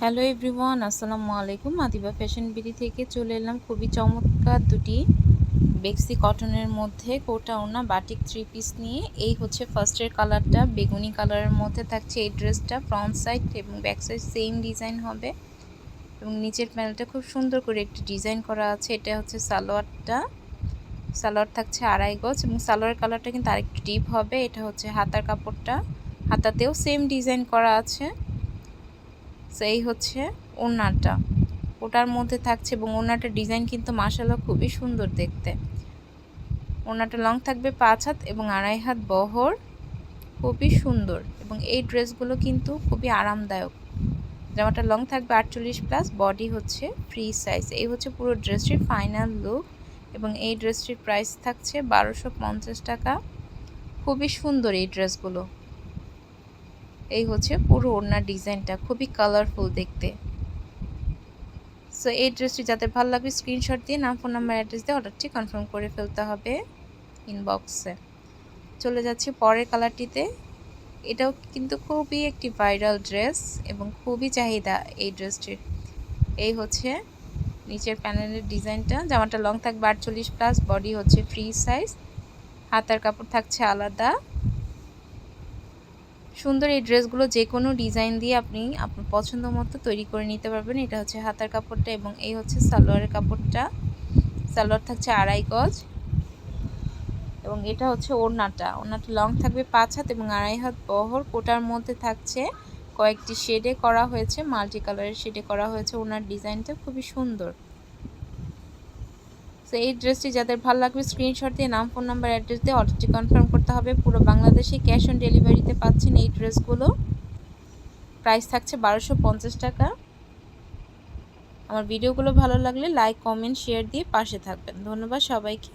Hello everyone আসসালামু আলাইকুম। Adiba fashion BD থেকে চলে এলাম খুবই চমৎকার দুটি বেক্সি কটনের মধ্যে, কোটা ওনা বাটিক থ্রি পিস নিয়ে। এই হচ্ছে ফার্স্টের কালারটা বেগুনি কালারের মধ্যে থাকছে এই ড্রেসটা ফ্রন্ট সাইড এবং ব্যাক সাইড সেম ডিজাইন হবে। এবং নিচের প্যানেলটা খুব সুন্দর করে একটি ডিজাইন করা আছে, এটা হচ্ছে সালোয়ারটা। সালোয়ার থাকছে আড়াই গজ এবং সালোয়ার কালারটা কিন্তু আরেকটু ডিপ হবে, এটা হচ্ছে হাতার কাপড়টা। হাতাতেও সেম ডিজাইন করা আছে। সো এই হচ্ছে ওড়নাটা। ওটার মধ্যে থাকছে এবং ওড়নাটার ডিজাইন কিন্তু মাসাল্লাহ খুবই সুন্দর দেখতে। ওড়নাটা লং থাকবে পাঁচ হাত এবং আড়াই হাত বহর। খুবই সুন্দর এবং এই ড্রেসগুলো কিন্তু খুবই আরামদায়ক। জামাটা লং থাকবে আটচল্লিশ প্লাস, বডি হচ্ছে ফ্রি সাইজ। এই হচ্ছে পুরো ড্রেসটির ফাইনাল লুক এবং এই ড্রেসটির প্রাইস থাকছে বারোশো টাকা। খুবই সুন্দর এই ড্রেসগুলো। এই হচ্ছে পুরো ওড়নার ডিজাইনটা, খুবই কালারফুল দেখতে। সো এই ড্রেসটি যাদের ভালো লাগবে স্ক্রিনশট দিয়ে নাম ফোন নাম্বার অ্যাড্রেস দিয়ে অর্ডারটি কনফার্ম করে ফেলতে হবে ইনবক্সে চলে যাচ্ছি পরের কালারটিতে এটাও কিন্তু খুবই একটি ভাইরাল ড্রেস এবং খুবই চাহিদা এই ড্রেসটির এই হচ্ছে নিচের প্যানেলের ডিজাইনটা, জামাটা লং থাকবে আটচল্লিশ প্লাস বডি হচ্ছে ফ্রি সাইজ হাতার কাপড় থাকছে আলাদা। সুন্দর এই ড্রেসগুলো যে কোনো ডিজাইন দিয়ে আপনি আপনার পছন্দ মতো তৈরি করে নিতে পারবেন। এটা হচ্ছে হাতার কাপড়টা এবং এই হচ্ছে সালোয়ারের কাপড়টা। সালোয়ার থাকছে আড়াই গজ এবং এটা হচ্ছে ওড়নাটা। ওড়নাটা লং থাকবে পাঁচ হাত এবং আড়াই হাত বহর। কোটার মধ্যে থাকছে কয়েকটি শেডে করা হয়েছে মাল্টি কালারের শেডে করা হয়েছে। ওনার ডিজাইনটা খুবই সুন্দর। তো এই ড্রেসটি যাদের ভালো লাগবে স্ক্রিনশট দিয়ে নাম ফোন নাম্বার অ্যাড্রেস দিয়ে অর্ডারটি কনফার্ম করতে হবে। পুরো বাংলাদেশে ক্যাশ অন ডেলিভারিতে পাচ্ছেন এই ড্রেসগুলো প্রাইস থাকছে বারোশো টাকা। আমার ভিডিওগুলো ভালো লাগলে লাইক কমেন্ট শেয়ার দিয়ে পাশে থাকবেন। ধন্যবাদ সবাইকে।